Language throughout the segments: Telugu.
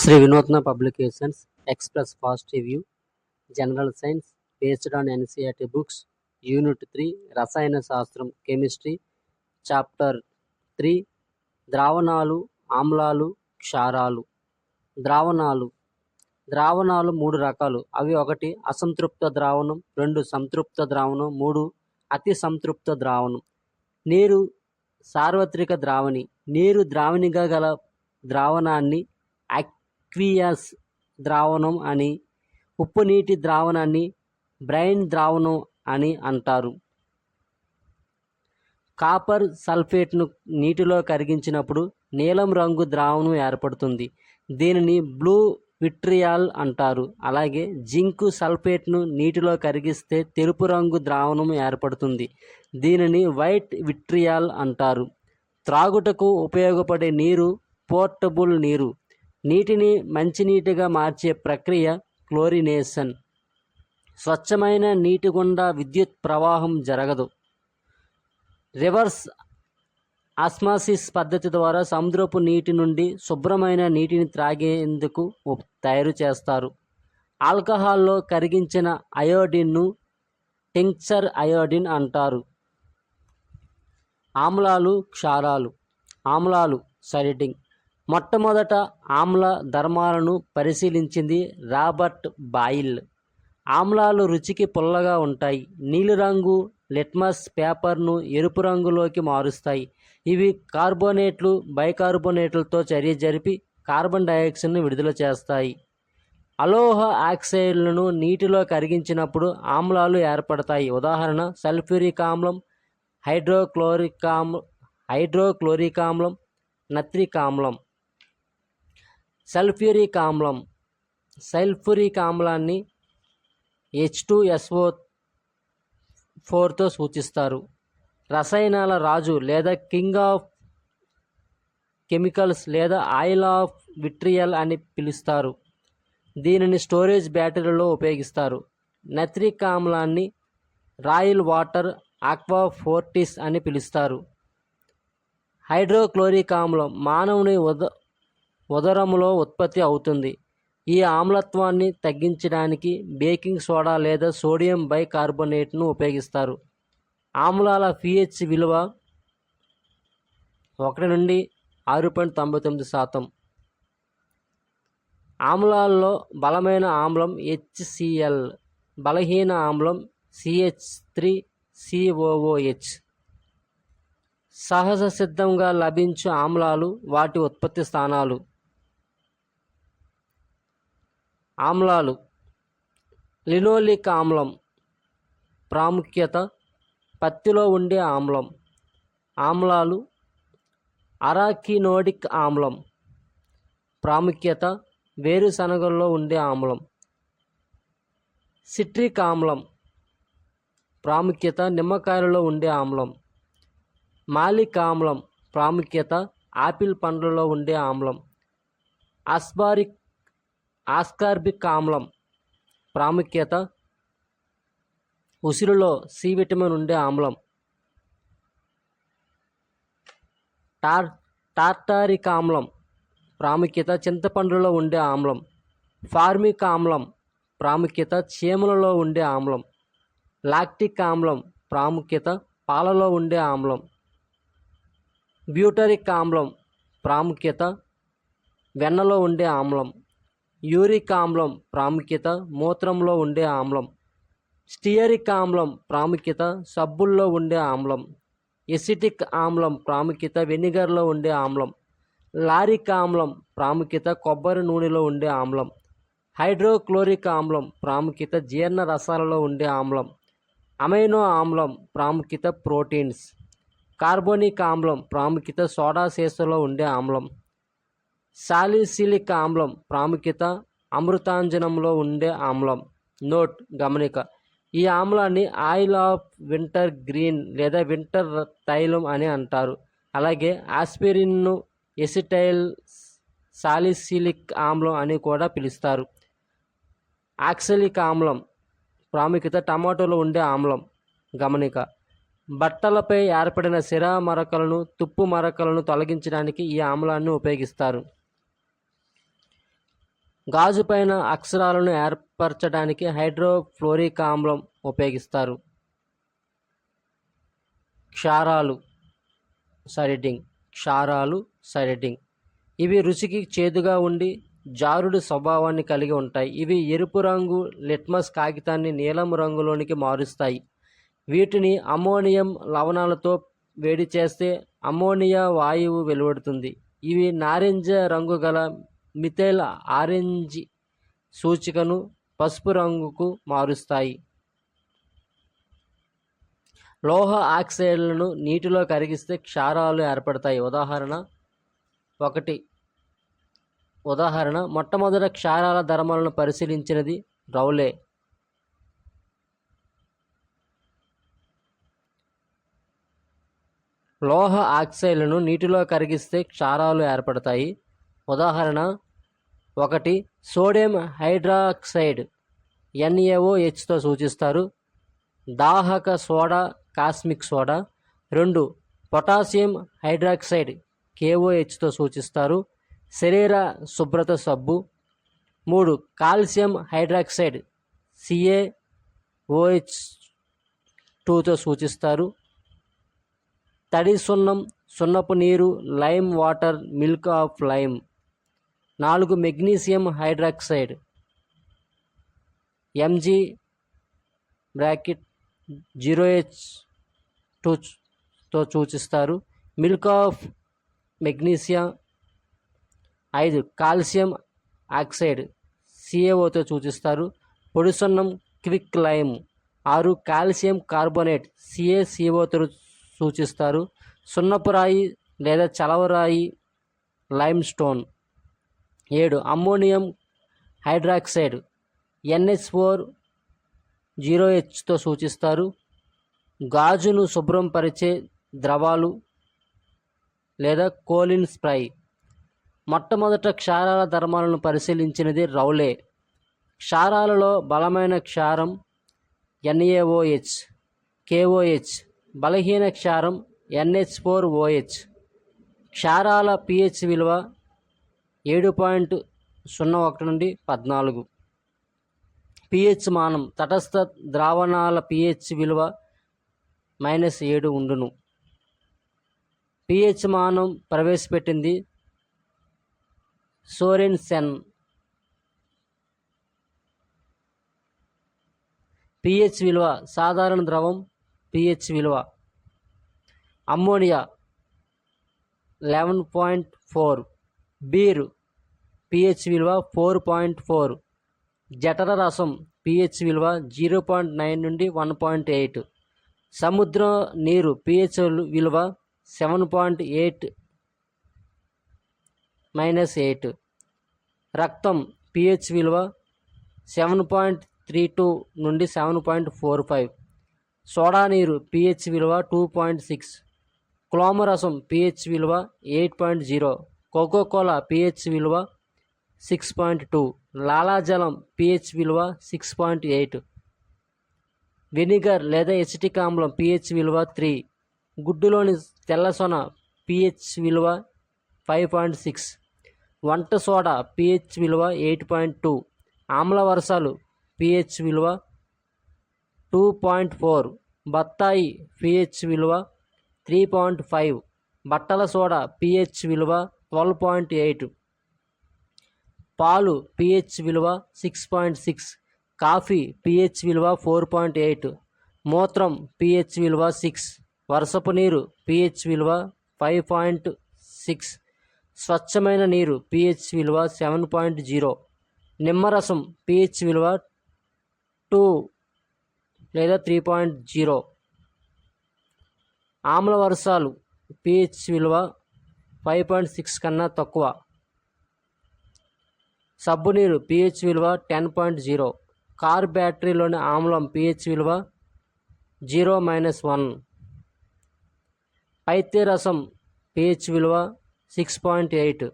Shri Vinutna publications express fast review general science based on NCERT books unit three రసాయన శాస్త్రం కెమిస్ట్రీ చాప్టర్ త్రీ ద్రావణాలు ఆమ్లాలు క్షారాలు. ద్రావణాలు. ద్రావణాలు మూడు రకాలు. అవి ఒకటి అసంతృప్త ద్రావణం రెండు సంతృప్త ద్రావణం మూడు అతి సంతృప్త ద్రావణం. నీరు సార్వత్రిక ద్రావణి. నీరు ద్రావణిగా గల ద్రావణాన్ని అక్వియస్ ద్రావణం అని ఉప్పు నీటి ద్రావణాన్ని బ్రైన్ ద్రావణం అని అంటారు. కాపర్ సల్ఫేట్ను నీటిలో కరిగించినప్పుడు నీలం రంగు ద్రావణం ఏర్పడుతుంది. దీనిని బ్లూ విట్రియాల్ అంటారు. అలాగే జింకు సల్ఫేట్ను నీటిలో కరిగిస్తే తెలుపు రంగు ద్రావణం ఏర్పడుతుంది. దీనిని వైట్ విట్రియాల్ అంటారు. త్రాగుటకు ఉపయోగపడే నీరు పోర్టబుల్ నీరు. నీటిని మంచినీటిగా మార్చే ప్రక్రియ క్లోరినేషన్. స్వచ్ఛమైన నీటి గుండా విద్యుత్ ప్రవాహం జరగదు. రివర్స్ ఆస్మాసిస్ పద్ధతి ద్వారా సముద్రపు నీటి నుండి శుభ్రమైన నీటిని త్రాగేందుకు తయారు చేస్తారు. ఆల్కహాల్లో కరిగించిన అయోడిన్ను టింక్చర్ అయోడిన్ అంటారు. ఆమ్లాలు క్షారాలు. ఆమ్లాలు సరిటింగ్ మొట్టమొదట ఆమ్ల ధర్మాలను పరిశీలించింది రాబర్ట్ బాయిల్. ఆమ్లాలు రుచికి పుల్లగా ఉంటాయి. నీలిరంగు లిట్మస్ పేపర్ను ఎరుపు రంగులోకి మారుస్తాయి. ఇవి కార్బోనేట్లు బైకార్బోనేట్లతో చర్య జరిపి కార్బన్ డయాక్సైడ్ను విడుదల చేస్తాయి. అలోహ ఆక్సైడ్లను నీటిలో కరిగించినప్పుడు ఆమ్లాలు ఏర్పడతాయి. ఉదాహరణ సల్ఫ్యూరిక్ ఆమ్లం హైడ్రోక్లోరిక్ ఆమ్ల హైడ్రోక్లోరిక్ ఆమ్లం నత్రిక్ ఆమ్లం. సల్ఫ్యూరిక్ ఆమ్లం. సల్ఫ్యూరిక్ ఆమ్లాన్ని హెచ్ టూ ఎస్ఓ ఫోర్తో సూచిస్తారు. రసాయనాల రాజు లేదా కింగ్ ఆఫ్ కెమికల్స్ లేదా ఆయిల్ ఆఫ్ విట్రియల్ అని పిలుస్తారు. దీనిని స్టోరేజ్ బ్యాటరీలో ఉపయోగిస్తారు. నత్రిక్ ఆమ్లాన్ని రాయల్ వాటర్ ఆక్వా ఫోర్టిస్ అని పిలుస్తారు. హైడ్రోక్లోరిక్ ఆమ్లం మానవుని ఉద ఉదరములో ఉత్పత్తి అవుతుంది. ఈ ఆమ్లత్వాన్ని తగ్గించడానికి బేకింగ్ సోడా లేదా సోడియం బైకార్బోనేట్ను ఉపయోగిస్తారు. ఆమ్లాల పిహెచ్ విలువ ఒకటి నుండి ఆరు పాయింట్ తొంభై తొమ్మిది శాతం. ఆమ్లాల్లో బలమైన ఆమ్లం హెచ్సిఎల్ బలహీన ఆమ్లం సిహెచ్ త్రీ సిఓఓహెచ్ సహజ సిద్ధంగా లభించు ఆమ్లాలు వాటి ఉత్పత్తి స్థానాలు. ఆమ్లాలు. లినోలిక్ ఆమ్లం. ప్రాముఖ్యత పత్తిలో ఉండే ఆమ్లం. ఆమ్లాలు అరాకినోడిక్ ఆమ్లం. ప్రాముఖ్యత వేరుశనగల్లో ఉండే ఆమ్లం. సిట్రిక్ ఆమ్లం. ప్రాముఖ్యత నిమ్మకాయలలో ఉండే ఆమ్లం. మాలిక్ ఆమ్లం. ప్రాముఖ్యత ఆపిల్ పండ్లలో ఉండే ఆమ్లం. అస్బారిక్ ఆస్కార్బిక్ ఆమ్లం ప్రాముఖ్యత ఉసిరిలో సి విటమిన్ ఉండే ఆమ్లం టార్ టార్టారిక్ ఆమ్లం ప్రాముఖ్యత చింతపండులో ఉండే ఆమ్లం ఫార్మిక్ ఆమ్లం ప్రాముఖ్యత చీమలలో ఉండే ఆమ్లం లాక్టిక్ ఆమ్లం ప్రాముఖ్యత పాలలో ఉండే ఆమ్లం బ్యూటరిక్ ఆమ్లం ప్రాముఖ్యత వెన్నలో ఉండే ఆమ్లం యూరిక్ ఆమ్లం ప్రాముఖ్యత మూత్రంలో ఉండే ఆమ్లం. స్టియరిక్ ఆమ్లం ప్రాముఖ్యత సబ్బుల్లో ఉండే ఆమ్లం. ఎసిటిక్ ఆమ్లం ప్రాముఖ్యత వెనిగర్లో ఉండే ఆమ్లం. లారిక్ ఆమ్లం ప్రాముఖ్యత కొబ్బరి నూనెలో ఉండే ఆమ్లం. హైడ్రోక్లోరిక్ ఆమ్లం ప్రాముఖ్యత జీర్ణ రసాలలో ఉండే ఆమ్లం. అమైనో ఆమ్లం ప్రాముఖ్యత ప్రోటీన్స్. కార్బోనిక్ ఆమ్లం ప్రాముఖ్యత సోడా సీసలో ఉండే ఆమ్లం. సాలిసిలిక్ ఆమ్లం ప్రాముఖ్యత అమృతాంజనంలో ఉండే ఆమ్లం. నోట్ గమనిక. ఈ ఆమ్లాన్ని ఆయిల్ ఆఫ్ వింటర్ గ్రీన్ లేదా వింటర్ తైలం అని అంటారు. అలాగే ఆస్పిరిన్ను ఎసిటైల్ సాలిసిలిక్ ఆమ్లం అని కూడా పిలుస్తారు. ఆక్సలిక్ ఆమ్లం ప్రాముఖ్యత టమాటోలో ఉండే ఆమ్లం. గమనిక. బట్టలపై ఏర్పడిన సిర మరకలను తుప్పు మరకలను తొలగించడానికి ఈ ఆమ్లాన్ని ఉపయోగిస్తారు. గాజు పైన అక్షరాలను ఏర్పరచడానికి హైడ్రోఫ్లోరిక్ ఆమ్లం ఉపయోగిస్తారు. క్షారాలు సరిడింగ్ క్షారాలు సరిడింగ్ ఇవి రుచికి చేదుగా ఉండి జారుడు స్వభావాన్ని కలిగి ఉంటాయి. ఇవి ఎరుపు రంగు లిట్మస్ కాగితాన్ని నీలం రంగులోనికి మారుస్తాయి. వీటిని అమ్మోనియం లవణాలతో వేడి చేస్తే అమ్మోనియా వాయువు వెలువడుతుంది. ఇవి నారింజ రంగు గల మిథైల్ ఆరెంజ్ సూచికను పసుపు రంగుకు మారుస్తాయి. లోహ ఆక్సైడ్లను నీటిలో కరిగిస్తే క్షారాలు ఏర్పడతాయి. ఉదాహరణ ఒకటి. ఉదాహరణ మొట్టమొదట క్షారాల ధర్మాలను పరిశీలించినది రౌలే. లోహ ఆక్సైడ్లను నీటిలో కరిగిస్తే క్షారాలు ఏర్పడతాయి. ఉదాహరణ ఒకటి సోడియం హైడ్రాక్సైడ్ ఎన్ఏఓ హెచ్తో సూచిస్తారు. దాహక సోడా కాస్మిక్ సోడా. రెండు పొటాషియం హైడ్రాక్సైడ్ కేఓహెచ్తో సూచిస్తారు. శరీర శుభ్రత సబ్బు. మూడు కాల్షియం హైడ్రాక్సైడ్ సిఏ ఓహెచ్ టూతో సూచిస్తారు. తడి సున్నం సున్నపు నీరు lime water milk of lime. నాలుగు magnesium hydroxide. M G bracket zero H టూతో సూచిస్తారు. మిల్క్ ఆఫ్ మెగ్నీషియం ఐదు కాల్షియం ఆక్సైడ్ సిఏఓతో సూచిస్తారు. పొడి సున్నం క్విక్ లైమ్ ఆరు కాల్షియం కార్బోనేట్ సిఏసిఓతో సూచిస్తారు. సున్నపురాయి లేదా చలవరాయి లైమ్ స్టోన్ ఏడు. Ammonium hydroxide N H four zero హెచ్తో సూచిస్తారు. గాజును శుభ్రం పరిచే ద్రవాలు లేదా కోలిన్ స్ప్రై. మొట్టమొదట క్షారాల ధర్మాలను పరిశీలించినది రౌలే. క్షారాలలో బలమైన క్షారం N A O H K O H బలహీన క్షారం N H four O H క్షారాల pH విలువ ఏడు పాయింట్ సున్నా ఒకటి నుండి పద్నాలుగు. పిహెచ్ మానం తటస్థ ద్రావణాల పిహెచ్ విలువ మైనస్ ఏడు ఉండును. పిహెచ్ మానం ప్రవేశపెట్టింది సోరెన్ సెన్. పిహెచ్ విలువ సాధారణ ద్రవం పిహెచ్ విలువ. Ammonia eleven point four. Beer pH విలువ ఫోర్ పాయింట్ ఫోర్. జఠర రసం పిహెచ్ విలువ జీరో పాయింట్ నైన్ నుండి వన్ పాయింట్ ఎయిట్. సముద్ర నీరు పిహెచ్ విలువ seven point eight minus eight. రక్తం పిహెచ్ విలువ సెవెన్ పాయింట్ త్రీ టూ నుండి seven point four five. Soda నీరు పిహెచ్ విలువ టూ పాయింట్ సిక్స్. క్లోమరసం పిహెచ్ విలువ eight point zero. Coca Cola pH విలువ సిక్స్ పాయింట్ టూ లాలాజలం పిహెచ్ విలువ సిక్స్ పాయింట్ ఎయిట్ వెనిగర్ లేదా ఎసిటిక్ ఆమ్లం పిహెచ్ విలువ త్రీ గుడ్డులోని తెల్లసొన పిహెచ్ విలువ ఫైవ్ పాయింట్ సిక్స్ వంట సోడా పిహెచ్ విలువ ఎయిట్ పాయింట్ టూ ఆమ్ల వర్షాలు పిహెచ్ విలువ టూ పాయింట్ ఫోర్ బత్తాయి పిహెచ్ విలువ త్రీ పాయింట్ ఫైవ్ బట్టల సోడా పిహెచ్ విలువ ట్వెల్వ్ పాయింట్ ఎయిట్ పాలు పిహెచ్ విలువ six point six coffee pH విలువ ఫోర్ పాయింట్ ఎయిట్ మూత్రం పిహెచ్ విలువ సిక్స్ వర్షపు నీరు పిహెచ్ విలువ ఫైవ్ పాయింట్ సిక్స్ స్వచ్ఛమైన నీరు పిహెచ్ విలువ సెవెన్ పాయింట్ జీరో నిమ్మరసం పిహెచ్ విలువ టూ లేదా త్రీ పాయింట్ జీరో ఆమ్ల వర్షాలు పిహెచ్ విలువ ఫైవ్ పాయింట్ సిక్స్ కన్నా తక్కువ. సబ్బు నీరు పిహెచ్ విలువ టెన్ పాయింట్ జీరో. కార్ బ్యాటరీలోని ఆమ్లం పిహెచ్ విలువ జీరో మైనస్ వన్. పైత్య రసం పిహెచ్ విలువ సిక్స్ పాయింట్ ఎయిట్.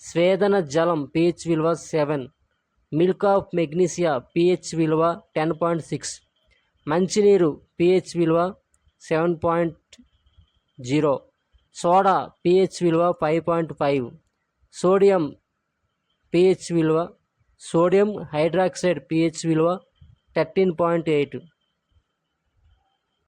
స్వేదన జలం పిహెచ్ విలువ seven. Milk of magnesia pH విలువ టెన్ పాయింట్ సిక్స్. మంచినీరు పిహెచ్ విలువ seven point zero. Soda pH విలువ five point five sodium pH విలువ. సోడియం హైడ్రాక్సైడ్ పిహెచ్ విలువ థర్టీన్ పాయింట్ ఎయిట్